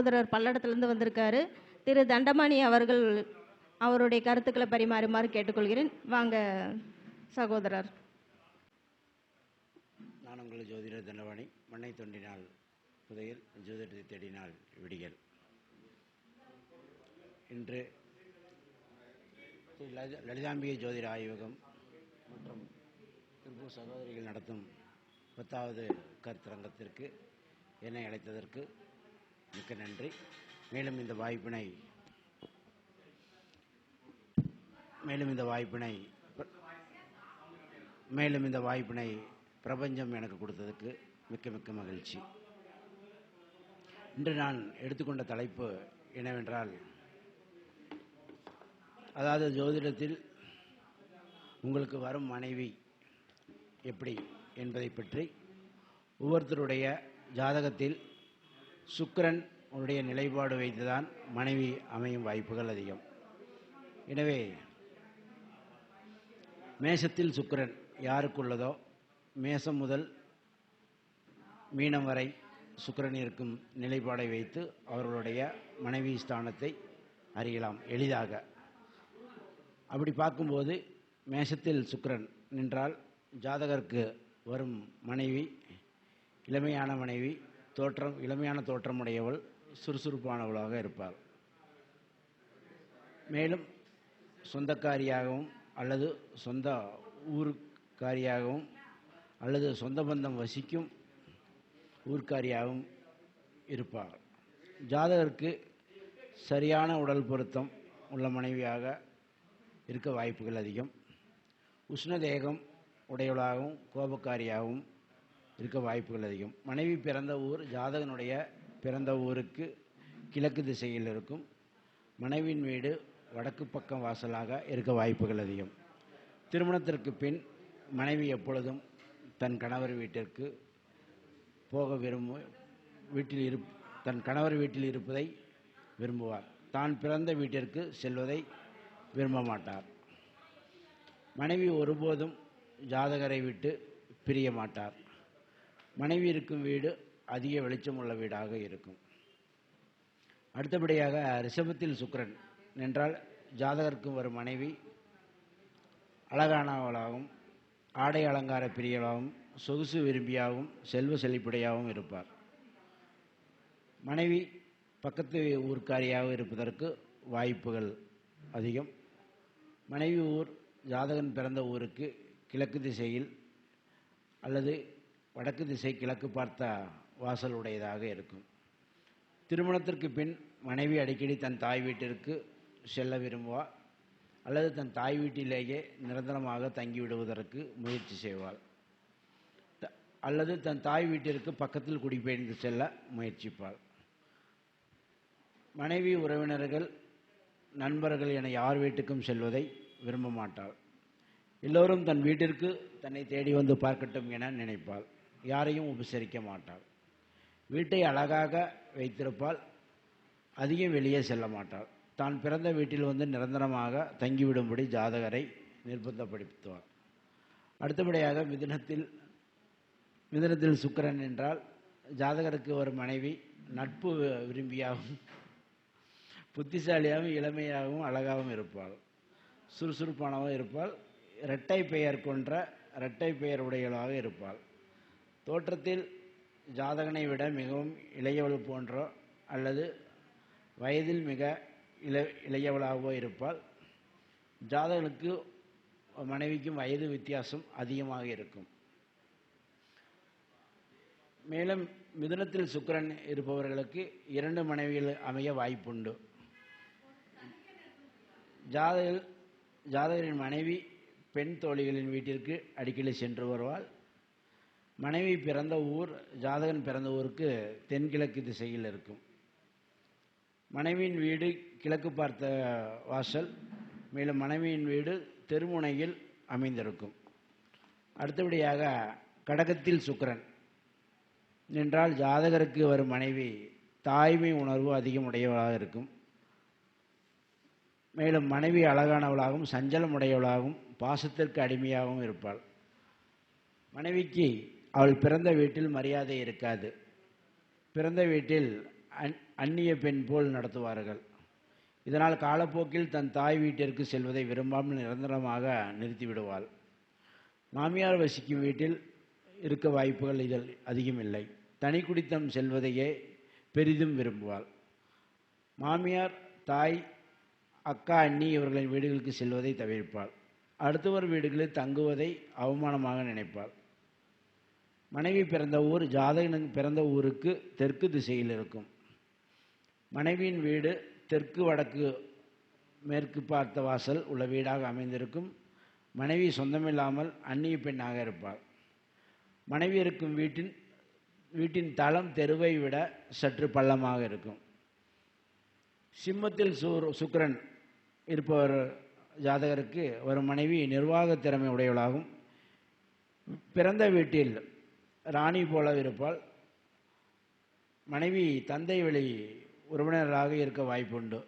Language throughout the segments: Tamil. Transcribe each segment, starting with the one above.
சகோதரர் பல்லடத்திலிருந்து வந்திருக்காரு. திரு தண்டமாணி அவர்கள் அவருடைய கருத்துக்களை பரிமாறுமாறு கேட்டுக்கொள்கிறேன். வாங்க சகோதரர். நான் உங்கள் ஜோதிடர் தண்டவாணி மண்ணை தோண்டினால் புதையல் ஜோதிடத்தை தேடினால் விடிகள் இன்று லலிதாம்பிகை ஜோதிட ஆய்வகம் மற்றும் திருப்பூர் சகோதரிகள் நடத்தும் பத்தாவது கருத்தரங்கத்திற்கு என்னை அழைத்ததற்கு மிக்க நன்றி. மேலும் இந்த வாய்ப்பினை மேலும் இந்த வாய்ப்பினை மேலும் இந்த வாய்ப்பினை பிரபஞ்சம் எனக்கு கொடுத்ததுக்கு மிக்க மிக்க மகிழ்ச்சி. இன்று நான் எடுத்துக்கொண்ட தலைப்பு என்னவென்றால் அதாவது ஜோதிடத்தில் உங்களுக்கு வரும் மனைவி எப்படி என்பதை பற்றி ஒவ்வொருத்தருடைய ஜாதகத்தில் சுக்கிரன் உடைய நிலைப்பாடு வைத்துதான் மனைவி அமையும் வாய்ப்புகள் அதிகம். எனவே மேஷத்தில் சுக்கிரன் யாருக்குள்ளதோ மேசம் முதல் மீனம் வரை சுக்கிரன் இருக்கும் நிலைப்பாடை வைத்து அவர்களுடைய மனைவி ஸ்தானத்தை அறியலாம் எளிதாக. அப்படி பார்க்கும்போது மேஷத்தில் சுக்கிரன் நின்றால் ஜாதகருக்கு வரும் மனைவி இளமையான மனைவி தோற்றம் இளமையான தோற்றமுடையவள் சுறுசுறுப்பானவளாக இருப்பாள். மேலும் சொந்தக்காரியாகவும் அல்லது சொந்த ஊருக்காரியாகவும் அல்லது சொந்த பந்தம் வசிக்கும் ஊர்க்காரியாகவும் இருப்பார். ஜாதகருக்கு சரியான உடல் பொருத்தம் உள்ள மனைவியாக இருக்க வாய்ப்புகள் அதிகம். உஷ்ணதேகம் உடையவளாகவும் கோபக்காரியாகவும் இருக்க வாய்ப்புகள் அதிகம். மனைவி பிறந்த ஊர் ஜாதகனுடைய பிறந்த ஊருக்கு கிழக்கு திசையில் இருக்கும். மனைவியின் வீடு வடக்கு பக்கம் வாசலாக இருக்க வாய்ப்புகள் அதிகம். திருமணத்திற்கு பின் மனைவி எப்பொழுதும் தன் கணவர் வீட்டிற்கு போக விரும்ப வீட்டில் இரு தன் கணவர் வீட்டில் இருப்பதை விரும்புவார். தான் பிறந்த வீட்டிற்கு செல்வதை விரும்ப மாட்டார். மனைவி ஒருபோதும் ஜாதகரை விட்டு பிரிய மாட்டார். மனைவி இருக்கும் வீடு அதிக வெளிச்சம் உள்ள வீடாக இருக்கும். அடுத்தபடியாக ரிஷபத்தில் சுக்கரன். என்றால் ஜாதகருக்கு வரும் மனைவி அழகானவளாகவும் ஆடை அலங்கார பிரியலாகவும் சொகுசு விரும்பியாகவும் செல்வ செழிப்புடையாகவும் இருப்பார். மனைவி பக்கத்து ஊர்க்காரியாக இருப்பதற்கு வாய்ப்புகள் அதிகம். மனைவி ஊர் ஜாதகன் பிறந்த ஊருக்கு கிழக்கு திசையில் அல்லது வடக்கு திசை கிழக்கு பார்த்த வாசல் உடையதாக இருக்கும். திருமணத்திற்கு பின் மனைவி அடிக்கடி தன் தாய் வீட்டிற்கு செல்ல விரும்புவா? அல்லது தன் தாய் வீட்டிலேயே நிரந்தரமாக தங்கிவிடுவதற்கு முயற்சி செய்வாள். அல்லது தன் தாய் வீட்டிற்கு பக்கத்தில் குடிபெயர்ந்து செல்ல முயற்சிப்பாள். மனைவி உறவினர்கள் நண்பர்கள் என யார் வீட்டுக்கும் செல்வதை விரும்ப மாட்டாள் எல்லோரும் தன் வீட்டிற்கு தன்னை தேடி வந்து பார்க்கட்டும் என நினைப்பாள். யாரையும் உபசரிக்க மாட்டாள். வீட்டை அழகாக வைத்திருப்பால் அதிகம் வெளியே செல்ல மாட்டாள். தான் பிறந்த வீட்டில் வந்து நிரந்தரமாக தங்கிவிடும்படி ஜாதகரை நிர்பந்தப்படுத்துவார் அடுத்தபடியாக மிதினத்தில் மிதினத்தில் சுக்கரன் என்றால் ஜாதகருக்கு ஒரு மனைவி நட்பு விரும்பியாகவும் புத்திசாலியாகவும் இளமையாகவும் அழகாகவும் இருப்பாள். சுறுசுறுப்பானவும் இருப்பாள். இரட்டை பெயர் கொன்ற இரட்டை பெயர் உடையவளாக இருப்பாள். தோற்றத்தில் ஜாதகனை விட மிகவும் இளையவள் போன்றோ அல்லது வயதில் மிக இள இளையவளாகவோ இருப்பால் ஜாதகனுக்கு மனைவிக்கும் வயது வித்தியாசம் அதிகமாக இருக்கும். மேலும் மிதுனத்தில் சுக்கிரன் இருப்பவர்களுக்கு இரண்டு மனைவிகள் அமைய வாய்ப்புண்டு. ஜாதகர் ஜாதகரின் மனைவி பெண் தோழிகளின் வீட்டிற்கு அடிக்கடி சென்று வருவாள். மனைவி பிறந்த ஊர் ஜாதகன் பிறந்த ஊருக்கு தென்கிழக்கு திசையில் இருக்கும். மனைவியின் வீடு கிழக்கு பார்த்த வாசல் மேலும் மனைவியின் வீடு தெருமுனையில் அமைந்திருக்கும். அடுத்தபடியாக கடகத்தில் சுக்கரன். என்றால் ஜாதகருக்கு வரும் மனைவி தாய்மை உணர்வு அதிகமுடையவளாக இருக்கும். மேலும் மனைவி அழகானவளாகவும் சஞ்சலம் உடையவளாகவும் பாசத்திற்கு அடிமையாகவும் இருப்பாள். மனைவிக்கு அவள் பிறந்த வீட்டில் மரியாதை இருக்காது. பிறந்த வீட்டில் அந் அந்நிய பெண் போல் நடத்துவார்கள். இதனால் காலப்போக்கில் தன் தாய் வீட்டிற்கு செல்வதை விரும்பாமல் நிரந்தரமாக நிறுத்திவிடுவாள். மாமியார் வசிக்கும் வீட்டில் இருக்க வாய்ப்புகள் இதில் அதிகமில்லை தனி குடித்தம் செல்வதையே பெரிதும் விரும்புவாள். மாமியார் தாய் அக்கா அண்ணி இவர்களின் வீடுகளுக்கு செல்வதை தவிர்ப்பாள். அடுத்தவர் வீடுகளில் தங்குவதை அவமானமாக நினைப்பாள். மனைவி பிறந்த ஊர் ஜாதகனுக்கு பிறந்த ஊருக்கு தெற்கு திசையில் இருக்கும். மனைவியின் வீடு தெற்கு வடக்கு மேற்கு பார்த்த வாசல் உள்ள வீடாக அமைந்திருக்கும். மனைவி சொந்தமில்லாமல் அந்நிய பெண்ணாக இருப்பாள். மனைவி இருக்கும் வீட்டின் வீட்டின் தளம் தெருவை விட சற்று பள்ளமாக இருக்கும். சிம்மத்தில் சூர் சுக்கரன் இருப்பவர் ஜாதகருக்கு ஒரு மனைவி நிர்வாக திறமை உடையவளாகும். பிறந்த வீட்டில் ராணி போல இருப்பாள். மனைவி தந்தை வழி உறவினராக இருக்க வாய்ப்புண்டு.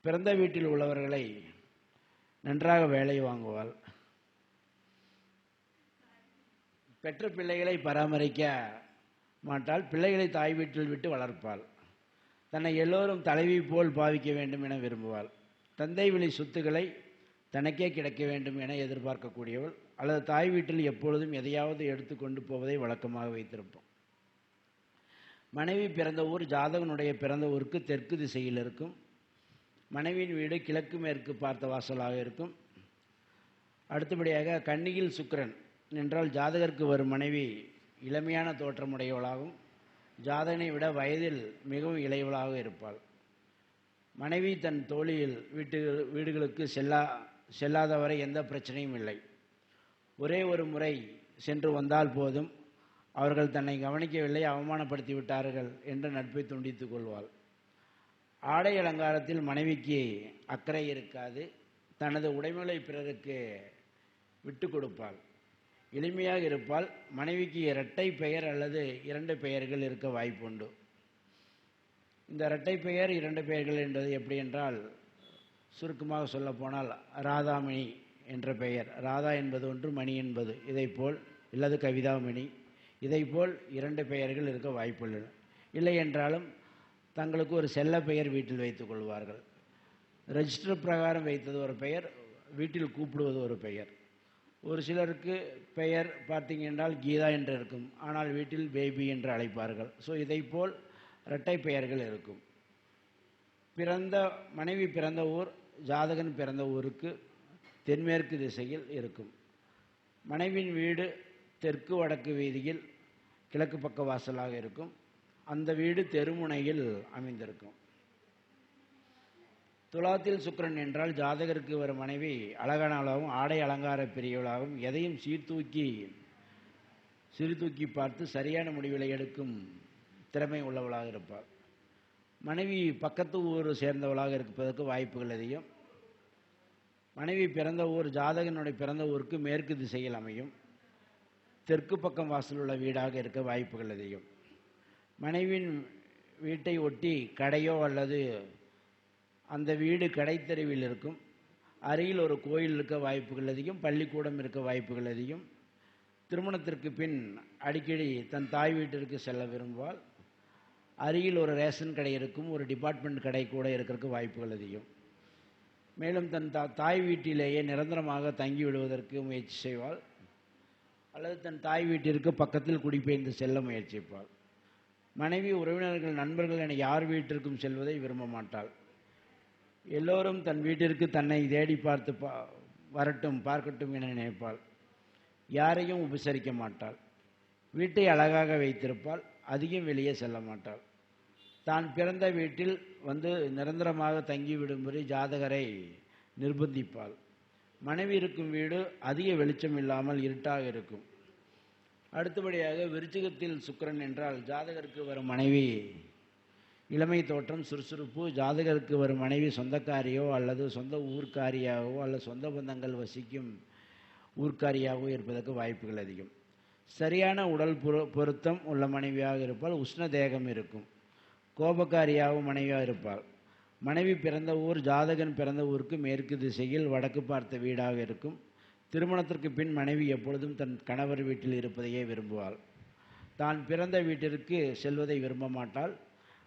பிறந்த வீட்டில் உள்ளவர்களை நன்றாக வேலை வாங்குவாள். பெற்ற பிள்ளைகளை பராமரிக்க மாட்டாள். பிள்ளைகளை தாய் வீட்டில் விட்டு வளர்ப்பாள். தன்னை எல்லோரும் தலைவி போல் பாவிக்க வேண்டும் என விரும்புவாள். தந்தை வழி சொத்துக்களை தனக்கே கிடைக்க வேண்டும் என எதிர்பார்க்கக்கூடியவள். அல்லது தாய் வீட்டில் எப்பொழுதும் எதையாவது எடுத்து கொண்டு போவதை வழக்கமாக வைத்திருப்போம். மனைவி பிறந்த ஊர் ஜாதகனுடைய பிறந்த ஊருக்கு தெற்கு திசையில் இருக்கும். மனைவியின் வீடு கிழக்கு மேற்கு பார்த்த வாசலாக இருக்கும். அடுத்தபடியாக கன்னியில் சுக்கரன் என்றால் ஜாதகருக்கு வரும் மனைவி இளமையான தோற்றமுடையவளாகவும் ஜாதகனை விட வயதில் மிகவும் இளையவளாக இருப்பாள். மனைவி தன் தோழியில் வீட்டு வீடுகளுக்கு செல்லா செல்லாதவரை எந்த பிரச்சனையும் இல்லை. ஒரே ஒரு முறை சென்று வந்தால் போதும். அவர்கள் தன்னை கவனிக்கவில்லை அவமானப்படுத்தி விட்டார்கள் என்ற நட்பை துண்டித்துக் கொள்வாள். ஆடை அலங்காரத்தில் மனைவிக்கு அக்கறை இருக்காது. தனது உடைமைகளை பிறருக்கு விட்டு கொடுப்பாள். எளிமையாக இருப்பால் மனைவிக்கு இரட்டை பெயர் அல்லது இரண்டு பெயர்கள் இருக்க வாய்ப்புண்டு. இந்த இரட்டை பெயர் இரண்டு பெயர்கள் என்பது எப்படி என்றால் சுருக்கமாக சொல்லப்போனால் ராதாமணி என்ற பெயர். ராதா என்பது ஒன்று மணி என்பது. இதைப்போல் இல்லது கவிதாமணி இதைப்போல் இரண்டு பெயர்கள் இருக்க வாய்ப்புள்ளன. இல்லை என்றாலும் தங்களுக்கு ஒரு செல்ல பெயர் வீட்டில் வைத்துக் கொள்வார்கள். ரெஜிஸ்டர் பிரகாரம் வைத்தது ஒரு பெயர் வீட்டில் கூப்பிடுவது ஒரு பெயர். ஒரு சிலருக்கு பெயர் பார்த்தீங்க என்றால் கீதா என்று இருக்கும். ஆனால் வீட்டில் பேபி என்று அழைப்பார்கள். ஸோ இதைப்போல் இரட்டை பெயர்கள் இருக்கும். பிறந்த மனைவி பிறந்த ஊர் ஜாதகன் பிறந்த ஊருக்கு தென்மேற்கு திசையில் இருக்கும். மனைவியின் வீடு தெற்கு வடக்கு வீதியில் கிழக்கு பக்க வாசலாக இருக்கும். அந்த வீடு தெருமுனையில் அமைந்திருக்கும். துலாத்தில் சுக்கரன் என்றால் ஜாதகருக்கு வரும் மனைவி அழகானாலாகவும் ஆடை அலங்கார பெரியவளாகவும் எதையும் சீர்தூக்கி சிறுதூக்கி பார்த்து சரியான முடிவுகளை எடுக்கும் திறமை உள்ளவளாக இருப்பாள். மனைவி பக்கத்து ஊர் சேர்ந்தவளாக இருப்பதற்கு வாய்ப்புகள் அதிகம். மனைவி பிறந்த ஊர் ஜாதகனுடைய பிறந்த ஊருக்கு மேற்கு திசையில் அமையும். தெற்கு பக்கம் வாசல் உள்ள வீடாக இருக்க வாய்ப்புகள் அதிகம். மனைவியின் வீட்டை ஒட்டி கடையோ அல்லது அந்த வீடு கடைத்தெருவில் இருக்கும். அருகில் ஒரு கோயில் இருக்க வாய்ப்புகள் அதிகம் பள்ளிக்கூடம் இருக்க வாய்ப்புகள் அதிகம். திருமணத்திற்கு பின் அடிக்கடி தன் தாய் வீட்டிற்கு செல்ல விரும்புவாள். அருகில் ஒரு ரேஷன் கடை இருக்கும் ஒரு டிபார்ட்மெண்ட் கடை கூட இருக்கிறதுக்கு வாய்ப்புகள் அதிகம். மேலும் தன் தா தாய் வீட்டிலேயே நிரந்தரமாக தங்கி விடுவதற்கு முயற்சி செய்வாள். அல்லது தன் தாய் வீட்டிற்கு பக்கத்தில் குடிபெயர்ந்து செல்ல முயற்சிப்பாள். மனைவி உறவினர்கள் நண்பர்கள் என யார் வீட்டிற்கும் செல்வதை விரும்ப மாட்டாள். எல்லோரும் தன் வீட்டிற்கு தன்னை தேடி பார்த்து பா வரட்டும் பார்க்கட்டும் என நினைப்பாள். யாரையும் உபசரிக்க மாட்டாள். வீட்டை அழகாக வைத்திருப்பாள். அதிகம் வெளியே செல்ல மாட்டாள். தான் பிறந்த வீட்டில் வந்து நிரந்தரமாக தங்கிவிடும்படி ஜாதகரை நிர்பந்திப்பாள். மனைவி இருக்கும் வீடு அதிக வெளிச்சம் இல்லாமல் இருட்டாக இருக்கும். அடுத்தபடியாக விருச்சிகத்தில் சுக்கரன் என்றால் ஜாதகருக்கு வரும் மனைவி இளமை தோற்றம் சுறுசுறுப்பு ஜாதகருக்கு வரும் மனைவி சொந்தக்காரியோ அல்லது சொந்த ஊர்க்காரியாகவோ அல்லது சொந்த பந்தங்கள் வசிக்கும் ஊர்க்காரியாகவோ இருப்பதற்கு வாய்ப்புகள் அதிகம். சரியான உடல் பொரு பொருத்தம் உள்ள மனைவியாக இருப்பால் உஷ்ண தேகம் இருக்கும். கோபக்காரியாகவும் மனைவியாக இருப்பாள். மனைவி பிறந்த ஊர் ஜாதகன் பிறந்த ஊருக்கு மேற்கு திசையில் வடக்கு பார்த்த வீடாக இருக்கும். திருமணத்திற்கு பின் மனைவி எப்பொழுதும் தன் கணவர் வீட்டில் இருப்பதையே விரும்புவாள். தான் பிறந்த வீட்டிற்கு செல்வதை விரும்ப மாட்டாள்.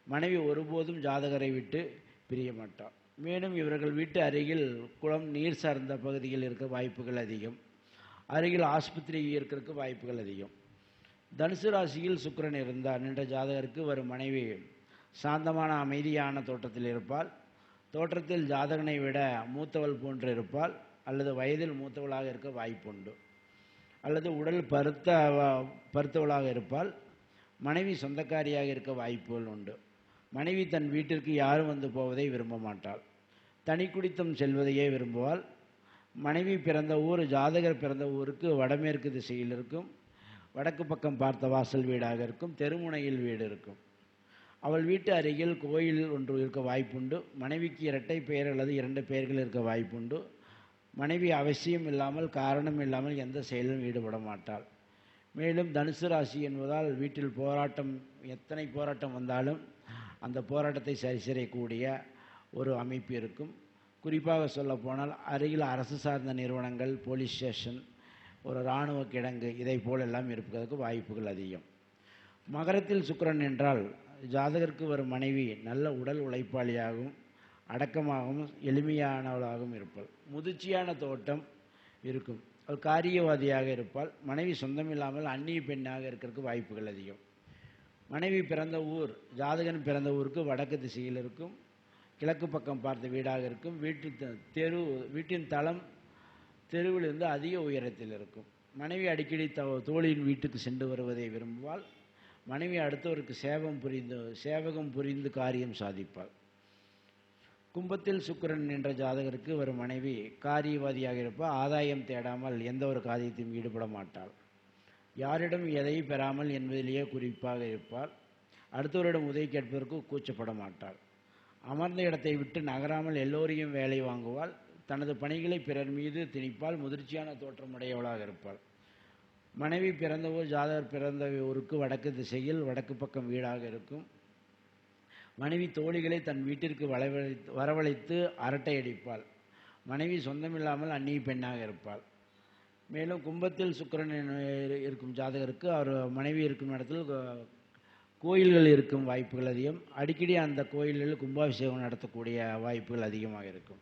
மனைவி ஒருபோதும் ஜாதகரை விட்டு பிரிய மாட்டாள். மேலும் இவர்கள் வீட்டு அருகில் குளம் நீர் சார்ந்த பகுதியில் இருக்க வாய்ப்புகள் அதிகம். அருகில் ஆஸ்பத்திரி இருக்கிறதுக்கு வாய்ப்புகள் அதிகம். தனுசு ராசியில் சுக்கிரன் இருந்தார். நின்ற ஜாதகருக்கு வரும் மனைவி சாந்தமான அமைதியான தோற்றத்தில் இருப்பாள். தோற்றத்தில் ஜாதகனை விட மூத்தவள் போன்று இருப்பாள். அல்லது வயதில் மூத்தவளாக இருக்க வாய்ப்புண்டு. அல்லது உடல் பருத்த பருத்தவளாக இருப்பால் மனைவி சொந்தக்காரியாக இருக்க வாய்ப்புகள் உண்டு. மனைவி தன் வீட்டிற்கு யாரும் வந்து போவதை விரும்ப மாட்டாள். தனி குடித்தம் செல்வதையே விரும்புவாள். மனைவி பிறந்த ஊர் ஜாதகர் பிறந்த ஊருக்கு வடமேற்கு திசையில் இருக்கும். வடக்கு பக்கம் பார்த்த வாசல் வீடாக இருக்கும். தெருமுனையில் வீடு இருக்கும். அவள் வீட்டு அருகில் கோயில் ஒன்று இருக்க வாய்ப்புண்டு. மனைவிக்கு இரட்டை பெயர் அல்லது இரண்டு பெயர்கள் இருக்க வாய்ப்புண்டு. மனைவி அவசியம் இல்லாமல் காரணம் இல்லாமல் எந்த செயலிலும் ஈடுபட மாட்டாள். மேலும் தனுசு ராசி என்பதால் வீட்டில் போராட்டம் எத்தனை போராட்டம் வந்தாலும் அந்த போராட்டத்தை சரி செய்யக்கூடிய ஒரு அமைப்பு இருக்கும். குறிப்பாக சொல்லப்போனால் அருகில் அரசு சார்ந்த நிறுவனங்கள் போலீஸ் ஸ்டேஷன் ஒரு இராணுவ கிடங்கு இதை போலெல்லாம் இருப்பதற்கு வாய்ப்புகள் அதிகம். மகரத்தில் சுக்கரன் என்றால் ஜாதகருக்கு வரும் மனைவி நல்ல உடல் உழைப்பாளியாகவும் அடக்கமாகவும் எளிமையானவளாகவும் இருப்பாள். முதிர்ச்சியான தோட்டம் இருக்கும். அவள் காரியவாதியாக இருப்பாள். மனைவி சொந்தமில்லாமல் அந்நிய பெண்ணாக இருக்கிறதுக்கு வாய்ப்புகள் அதிகம். மனைவி பிறந்த ஊர் ஜாதகன் பிறந்த ஊருக்கு வடக்கு திசையில் இருக்கும். கிழக்கு பக்கம் பார்த்த வீடாக இருக்கும். வீட்டு த- தெரு வீட்டின் தளம் தெருவிலிருந்து அதிக உயரத்தில் இருக்கும். மனைவி அடிக்கடி தோ தோழியின் வீட்டுக்கு சென்று வருவதை விரும்புவாள். மனைவி அடுத்தவருக்கு சேவம் புரிந்து சேவகம் புரிந்து காரியம் சாதிப்பாள். கும்பத்தில் சுக்கிரன் என்ற ஜாதகருக்கு ஒரு மனைவி காரியவாதியாக இருப்பாள் ஆதாயம் தேடாமல் எந்த ஒரு காரியத்தையும் ஈடுபட மாட்டாள். யாரிடம் எதை பெறாமல் என்பதிலேயே குறிப்பாக இருப்பாள். அடுத்தவரிடம் உதவி கேட்பதற்கு கூச்சப்பட மாட்டாள். அமர்ந்த இடத்தை விட்டு நகராமல் எல்லோரையும் வேலை வாங்குவாள். தனது பணிகளை பிறர் மீது திணிப்பால் முதிர்ச்சியான தோற்றமுடையவளாக இருப்பாள். மனைவி பிறந்த ஊர் ஜாதகர் பிறந்த ஊருக்கு வடக்கு திசையில் வடக்கு பக்கம் வீடாக இருக்கும். மனைவி தோழிகளை தன் வீட்டிற்கு வரவழைத்து வரவழைத்து அரட்டை அடிப்பாள். மனைவி சொந்தமில்லாமல் அந்நிய பெண்ணாக இருப்பாள். மேலும் கும்பத்தில் சுக்கரன் இருக்கும் ஜாதகருக்கு அவர் மனைவி இருக்கும் இடத்தில் கோ- கோயில்கள் இருக்கும் வாய்ப்புகள் அதிகம். அடிக்கடி அந்த கோயில்களில் கும்பாபிஷேகம் நடத்தக்கூடிய வாய்ப்புகள் அதிகமாக இருக்கும்.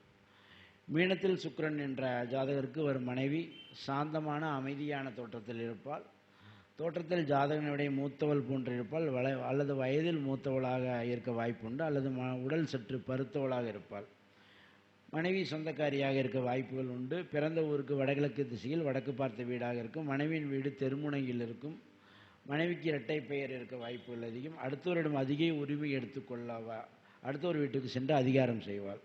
மீனத்தில் சுக்கரன் என்ற ஜாதகருக்கு வரும் மனைவி சாந்தமான அமைதியான தோற்றத்தில் இருப்பாள். தோற்றத்தில் ஜாதகனுடைய மூத்தவள் போன்று இருப்பாள். வள அல்லது வயதில் மூத்தவளாக இருக்க வாய்ப்புண்டு அல்லது ம உடல் சற்று பருத்தவளாக இருப்பாள். மனைவி சொந்தக்காரியாக இருக்க வாய்ப்புகள் உண்டு. பிறந்த ஊருக்கு வடகிழக்கு திசையில் வடக்கு பார்த்த வீடாக இருக்கும். மனைவியின் வீடு தெருமுனையில் இருக்கும். மனைவிக்கு இரட்டை பெயர் இருக்க வாய்ப்புகள் அதிகம். அடுத்தவரிடம் அதிக உரிமை எடுத்துக்கொள்ளவா அடுத்தவர் வீட்டுக்கு சென்று அதிகாரம் செய்வாள்.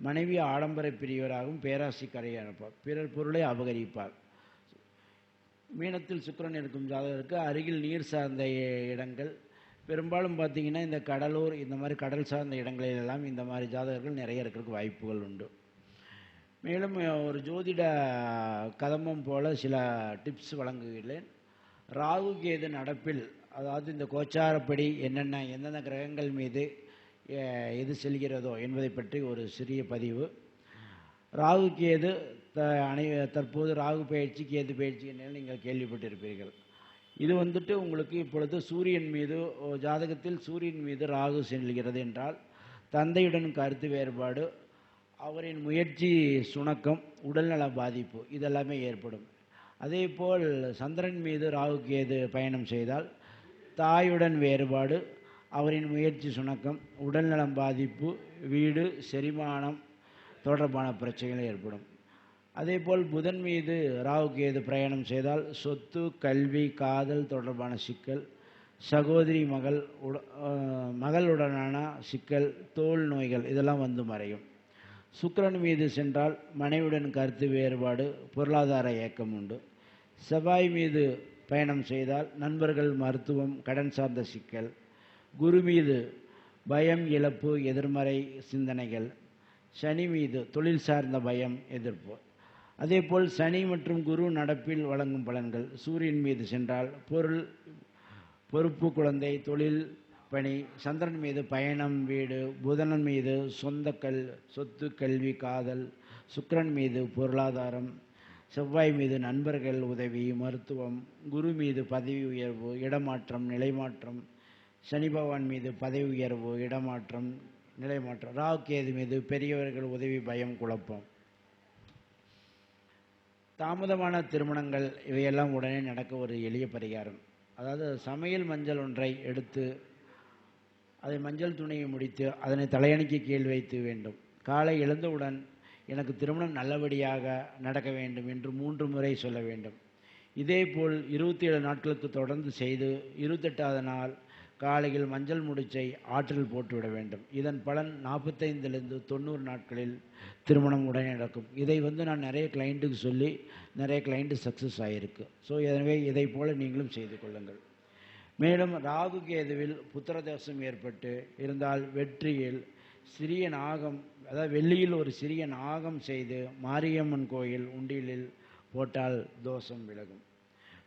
மனைவி ஆடம்பர பிரியவராகவும் பேராசிக்காரியாக பிறர் பொருளை அபகரிப்பார். மீனத்தில் சுக்கிரன் இருக்கும் ஜாதகருக்கு அருகில் நீர் சார்ந்த இடங்கள். பெரும்பாலும் பார்த்தீங்கன்னா இந்த கடலூர் இந்த மாதிரி கடல் சார்ந்த இடங்களிலெல்லாம் இந்த மாதிரி ஜாதகர்கள் நிறைய இருக்கிறதுக்கு வாய்ப்புகள் உண்டு. மேலும் ஒரு ஜோதிட கதம்பம் போல சில டிப்ஸ் வழங்குகிறேன். ராகு கேது நடப்பில் அதாவது இந்த கோச்சாரப்படி என்னென்ன எந்தெந்த கிரகங்கள் மீது எது செல்கிறதோ என்பதை பற்றி ஒரு சிறிய பதிவு. ராகு கேது த அனை தற்போது ராகு பயிற்சி கேது பயிற்சி நீங்கள் கேள்விப்பட்டிருப்பீர்கள். இது வந்துட்டு உங்களுக்கு இப்பொழுது சூரியன் மீது ஓ, ஜாதகத்தில் சூரியன் மீது ராகு செல்கிறது என்றால் தந்தையுடன் கருத்து வேறுபாடு அவரின் முயற்சி சுணக்கம் உடல்நல பாதிப்பு இதெல்லாமே ஏற்படும். அதேபோல் சந்திரன் மீது ராகு கேது பயணம் செய்தால் தாயுடன் வேறுபாடு அவரின் முயற்சி சுணக்கம் உடல்நலம் பாதிப்பு வீடு செரிமானம் தொடர்பான பிரச்சனைகள் ஏற்படும். அதேபோல் புதன் மீது ராவுக்கு ஏது பிரயாணம் செய்தால் சொத்து கல்வி காதல் தொடர்பான சிக்கல் சகோதரி மகள் உட மகளுடனான சிக்கல் தோல் நோய்கள் இதெல்லாம் வந்து மறையும். சுக்கரன் மீது சென்றால் மனைவியுடன் கருத்து வேறுபாடு பொருளாதார ஏக்கம் உண்டு. செவ்வாய் மீது பயணம் செய்தால் நண்பர்கள் மருத்துவம் கடன் சார்ந்த சிக்கல் குரு மீது பயம் இழப்பு எதிர்மறை சிந்தனைகள் சனி மீது தொழில் சார்ந்த பயம் எதிர்ப்பு. அதேபோல் சனி மற்றும் குரு நடப்பில் வழங்கும் பலன்கள். சூரியன் மீது சென்றால் பொருள் பொறுப்பு குழந்தை தொழில் பணி சந்திரன் மீது பயணம் வீடு புதனன் மீது சொந்த கல் சொத்து கல்வி காதல் சுக்கரன் மீது பொருளாதாரம் செவ்வாய் மீது நண்பர்கள் உதவி மருத்துவம் குரு மீது பதவி உயர்வு இடமாற்றம் நிலைமாற்றம் சனி பகவான் மீது பதவி உயர்வு இடமாற்றம் நிலைமாற்றம் ராகு கேது மீது பெரியவர்கள் உதவி பயம் குழப்பம். தாமதமான திருமணங்கள் இவையெல்லாம் உடனே நடக்க ஒரு எளிய பரிகாரம். அதாவது சமையல் மஞ்சள் ஒன்றை எடுத்து அதை மஞ்சள் துணியை முடித்து அதனை தலையணிக்கு கீழ் வைத்து வேண்டும். காலை எழுந்தவுடன் எனக்கு திருமணம் நல்லபடியாக நடக்க வேண்டும் என்று மூன்று முறை சொல்ல வேண்டும். இதேபோல் இருபத்தி ஏழு நாட்களுக்கு தொடர்ந்து செய்து இருபத்தெட்டாவது நாள் காலையில் மஞ்சள் முடிச்சை ஆற்றில் போட்டுவிட வேண்டும். இதன் பலன் நாற்பத்தைந்திலிருந்து தொண்ணூறு நாட்களில் திருமணம் உடனே நடக்கும் இதை வந்து நான் நிறைய கிளைண்ட்டுக்கு சொல்லி நிறைய கிளைண்ட்டு சக்ஸஸ் ஆகிருக்கு ஸோ எனவே இதை போல் நீங்களும் செய்து கொள்ளுங்கள். மேலும் ராகு கேதுவில் புத்திரதோஷம் ஏற்பட்டு இருந்தால் வெற்றியில் சிறிய நாகம் அதாவது வெள்ளியில் ஒரு சிறிய நாகம் செய்து மாரியம்மன் கோயில் உண்டியலில் போட்டால் தோஷம் விலகும்.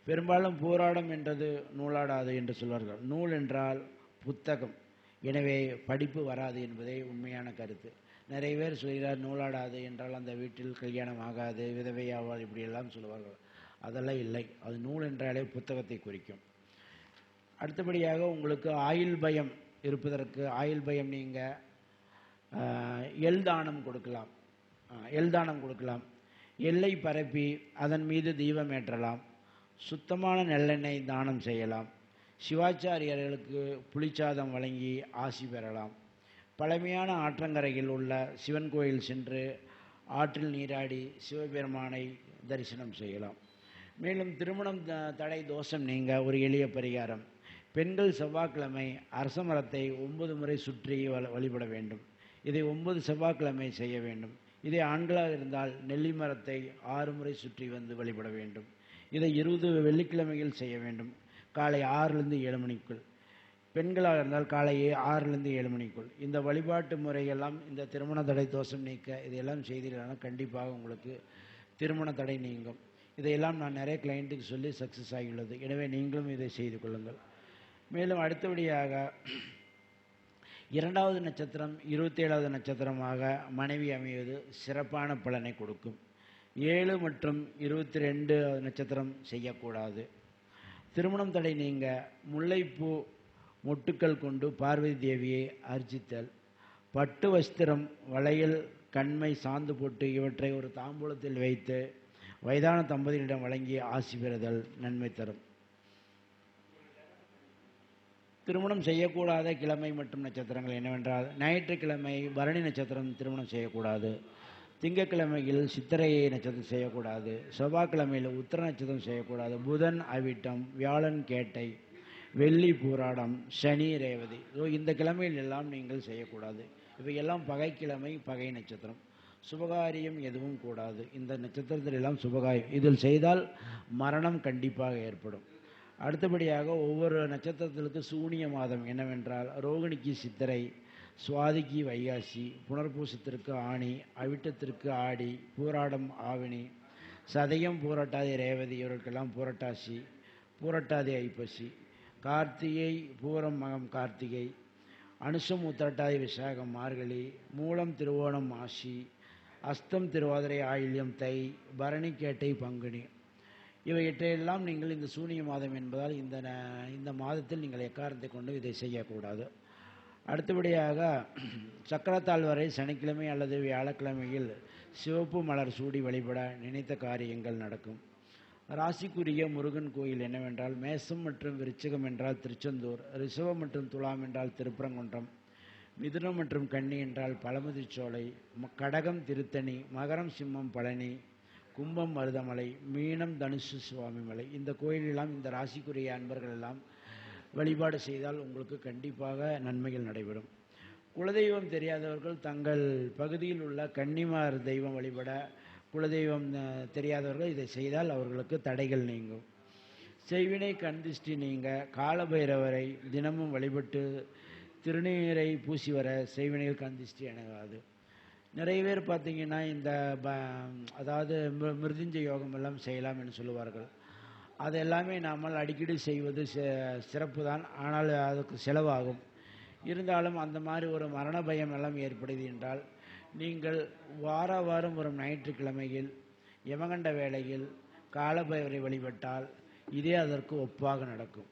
பெரும்பாலும் போராடம் என்றது நூலாடாது என்று சொல்வார்கள். நூல் என்றால் புத்தகம். எனவே படிப்பு வராது என்பதே உண்மையான கருத்து. நிறைய பேர் சொல்கிறார் நூலாடாது என்றால் அந்த வீட்டில் கல்யாணம் ஆகாது விதவையாவாது இப்படியெல்லாம் சொல்லுவார்கள் அதெல்லாம் இல்லை. அது நூல் என்றாலே புத்தகத்தை குறிக்கும். அடுத்தபடியாக உங்களுக்கு ஆயுள் பயம் இருப்பதற்கு ஆயுள் பயம் நீங்கள் எள் தானம் கொடுக்கலாம். ஆஹ், தானம் கொடுக்கலாம். எல்லை பரப்பி அதன் மீது தீபம் ஏற்றலாம். சுத்தமான நெல்லெண்ணெய் தானம் செய்யலாம். சிவாச்சாரியர்களுக்கு புளிச்சாதம் வழங்கி ஆசி பெறலாம். பழமையான ஆற்றங்கரையில் உள்ள சிவன் கோயில் சென்று ஆற்றில் நீராடி சிவபெருமானை தரிசனம் செய்யலாம். மேலும் திருமணம் த- தடை தோஷம் நீங்க ஒரு எளிய பரிகாரம். பெண்கள் செவ்வாய்க்கிழமை அரச மரத்தை ஒன்பது முறை சுற்றி வழிபட வேண்டும். இதை ஒன்பது செவ்வாய்க்கிழமை செய்ய வேண்டும். இதே ஆண்களாக இருந்தால் நெல்லி மரத்தை ஆறு முறை சுற்றி வந்து வழிபட வேண்டும். இதை இருபது வெள்ளிக்கிழமைகள் செய்ய வேண்டும். காலை ஆறுலேருந்து ஏழு மணிக்குள். பெண்களாக இருந்தால் காலை ஆறுலேருந்து ஏழு மணிக்குள். இந்த வழிபாட்டு முறையெல்லாம் இந்த திருமண தடை தோஷம் நீக்க இதையெல்லாம் செய்தீர்கள்னா கண்டிப்பாக உங்களுக்கு திருமண தடை நீங்கும். இதையெல்லாம் நான் நிறைய கிளைண்ட்டுக்கு சொல்லி சக்ஸஸ் ஆகியுள்ளது. எனவே நீங்களும் இதை செய்து கொள்ளுங்கள். மேலும் அடுத்தபடியாக இரண்டாவது நட்சத்திரம் இருபத்தேழாவது நட்சத்திரமாக மனைவி அமைவது சிறப்பான பலனை கொடுக்கும். ஏழு மற்றும் இருபத்தி ரெண்டு நட்சத்திரம் செய்யக்கூடாது. திருமணம் தடை நீங்க முல்லைப்பூ மொட்டுக்கள் கொண்டு பார்வதி தேவியை அர்ச்சித்தல். பட்டு வஸ்திரம் வளையல் கண்மை சாந்து போட்டு இவற்றை ஒரு தாம்பூலத்தில் வைத்து வயதான தம்பதியிடம் வழங்கி ஆசி பெறுதல் நன்மை தரும். திருமணம் செய்யக்கூடாத கிழமை மற்றும் நட்சத்திரங்கள் என்னவென்றால் ஞாயிற்றுக்கிழமை பரணி நட்சத்திரம் திருமணம் செய்யக்கூடாது. திங்கட்கிழமையில் சித்திரை நட்சத்திரம் செய்யக்கூடாது செவ்வாய்க்கிழமையில் உத்திர நட்சத்திரம் செய்யக்கூடாது. புதன் அவிட்டம் வியாழன் கேட்டை வெள்ளி பூராடம் சனி ரேவதி. ஸோ இந்த கிழமையில் எல்லாம் நீங்கள் செய்யக்கூடாது. இவையெல்லாம் பகைக்கிழமை பகை நட்சத்திரம். சுபகாரியம் எதுவும் கூடாது. இந்த நட்சத்திரத்தில் எல்லாம் சுபகாரியம். இதில் செய்தால் மரணம் கண்டிப்பாக ஏற்படும். அடுத்தபடியாக ஒவ்வொரு நட்சத்திரத்திற்கு சூனிய மாதம் என்னவென்றால் ரோகிணிக்கு சித்திரை சுவாதிக்கு வைகாசி புனர்பூசத்திற்கு ஆணி அவிட்டத்திற்கு ஆடி பூராடம் ஆவணி சதயம் பூரட்டாதி ரேவதி இவர்களுக்கெல்லாம் பூரட்டாசி பூரட்டாதி ஐப்பசி கார்த்திகை பூரம் மகம் கார்த்திகை அனுசம் உத்திரட்டாதி விசாகம் மார்கழி மூலம் திருவோணம் ஆசி அஸ்தம் திருவாதிரை ஆயில்யம் தை பரணி கேட்டை பங்குனி இவையற்றையெல்லாம் நீங்கள் இந்த சூனிய மாதம் என்பதால் இந்த ந- இந்த மாதத்தில் நீங்கள் எக்காரணத்தை கொண்டு இதை செய்யக்கூடாது. அடுத்தபடியாக சக்கரத்தாள் வரை சனிக்கிழமை அல்லது வியாழக்கிழமையில் சிவப்பு மலர் சூடி வழிபட நினைத்த காரியங்கள் நடக்கும். ராசிக்குரிய முருகன் கோயில் என்னவென்றால் மேசம் மற்றும் விருச்சிகம் என்றால் திருச்செந்தூர் ரிசவம் மற்றும் துலாம் என்றால் திருப்பரங்குன்றம் மிதுனம் மற்றும் கன்னி என்றால் பழமுதிச்சோலை கடகம் திருத்தணி மகரம் சிம்மம் பழனி கும்பம் மருதமலை மீனம் தனுசு சுவாமி மலை இந்த கோயிலெல்லாம் இந்த ராசிக்குரிய அன்பர்கள் எல்லாம் வழிபாடு செய்தால் உங்களுக்கு கண்டிப்பாக நன்மைகள் நடைபெறும். குலதெய்வம் தெரியாதவர்கள் தங்கள் பகுதியில் உள்ள கன்னிமார் தெய்வம் வழிபட குலதெய்வம் தெரியாதவர்கள் இதை செய்தால் அவர்களுக்கு தடைகள் நீங்கும். செய்வினை கண் திருஷ்டி நீங்க காலபைரவரை தினமும் வழிபட்டு திருநீரை பூசி வர செய்வினைகள் கண் திருஷ்டி அணுகாது. நிறைய பேர் பார்த்தீங்கன்னா இந்த ப அதாவது மிரு- யோகம் எல்லாம் செய்யலாம் என்று சொல்லுவார்கள். அது எல்லாமே நாமல் அடிக்கடி செய்வது சிறப்பு தான் ஆனால் அதுக்கு செலவாகும். இருந்தாலும் அந்த மாதிரி ஒரு மரண பயம் எல்லாம் ஏற்படுது என்றால் நீங்கள் வார வாரம் வரும் ஞாயிற்றுக்கிழமையில் யமகண்ட வேளையில் காலபைவரை வழிபட்டால் இதே அதற்கு ஒப்பாக நடக்கும்.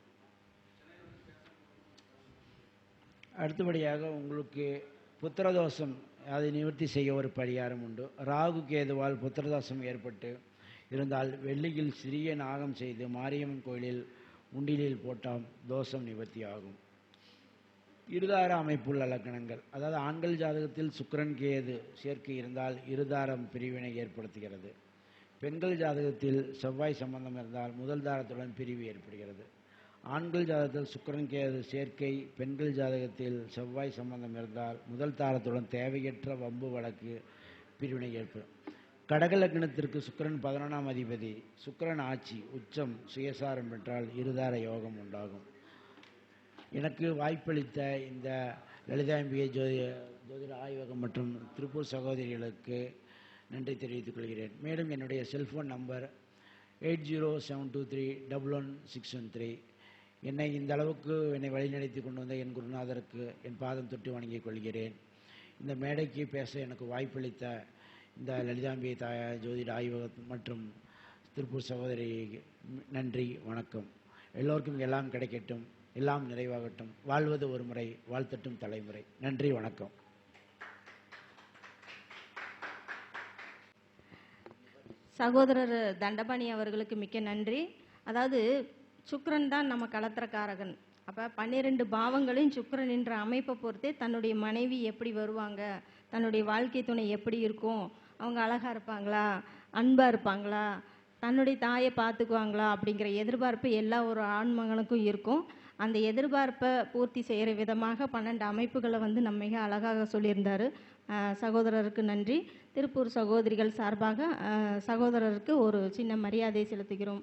அடுத்தபடியாக உங்களுக்கு புத்திரதோஷம் அதை நிவர்த்தி செய்ய ஒரு பரிகாரம் உண்டு. ராகு கேதுவால் புத்திரதோஷம் ஏற்பட்டு இருந்தால் வெள்ளியில் சிறிய நாகம் செய்து மாரியம்மன் கோயிலில் உண்டிலில் போட்டால் தோஷம் நிவர்த்தி ஆகும் இருதார அமைப்புள்ள லக்கணங்கள். அதாவது ஆண்கள் ஜாதகத்தில் சுக்கரன் கேது சேர்க்கை இருந்தால் இருதாரம் பிரிவினை ஏற்படுத்துகிறது. பெண்கள் ஜாதகத்தில் செவ்வாய் சம்பந்தம் இருந்தால் முதல் தாரத்துடன் பிரிவு ஏற்படுகிறது. ஆண்கள் ஜாதகத்தில் சுக்கரன் கேது சேர்க்கை பெண்கள் ஜாதகத்தில் செவ்வாய் சம்பந்தம் இருந்தால் முதல் தாரத்துடன் தேவையற்ற வம்பு வழக்கு பிரிவினை ஏற்படும். கடக லக்னத்திற்கு பதினொன்றாம் அதிபதி. சுக்கரன் ஆட்சி உச்சம் சுயசாரம் பெற்றால் இருதார யோகம் உண்டாகும். எனக்கு வாய்ப்பளித்த இந்த லலிதாம்பிகை ஜோதி ஜோதிட ஆய்வகம் மற்றும் திருப்பூர் சகோதரிகளுக்கு நன்றி தெரிவித்துக் கொள்கிறேன். மேலும் என்னுடைய cellphone number eight zero seven two three double one six one three. என்னை இந்த அளவுக்கு என்னை வழிநடத்தி கொண்டு வந்த என் குருநாதருக்கு என் பாதம் தொட்டு வணங்கிக் கொள்கிறேன். இந்த மேடைக்கு பேச எனக்கு வாய்ப்பளித்த இந்த லலிதாம்பிகை தாயார் ஜோதிட ஆய்வகம் மற்றும் திருப்பூர் சகோதரி நன்றி வணக்கம். எல்லோருக்கும் எல்லாம் கிடைக்கட்டும் எல்லாம் நிறைவாகட்டும். வாழ்வது ஒரு முறை வாழ்த்தட்டும் தலைமுறை. நன்றி வணக்கம். சகோதரர் தண்டபாணி அவர்களுக்கு மிக்க நன்றி. அதாவது சுக்கரன் தான் நம்ம கலத்திரக்காரகன் அப்போ பன்னிரெண்டு பாவங்களையும் சுக்கரன் என்ற அமைப்பை பொறுத்தே தன்னுடைய மனைவி எப்படி வருவாங்க? தன்னுடைய வாழ்க்கை துணை எப்படி இருக்கும்? அவங்க அழகாக இருப்பாங்களா? அன்பாக இருப்பாங்களா? தன்னுடைய தாயை பார்த்துக்குவாங்களா? அப்படிங்கிற எதிர்பார்ப்பு எல்லா ஒரு ஆண்மகனுக்கும் இருக்கும். அந்த எதிர்பார்ப்பை பூர்த்தி செய்கிற விதமாக பன்னெண்டு அமைப்புகளை வந்து நம்ம மிக அழகாக சொல்லியிருந்தார். சகோதரருக்கு நன்றி. திருப்பூர் சகோதரிகள் சார்பாக சகோதரருக்கு ஒரு சின்ன மரியாதை செலுத்துகிறோம்.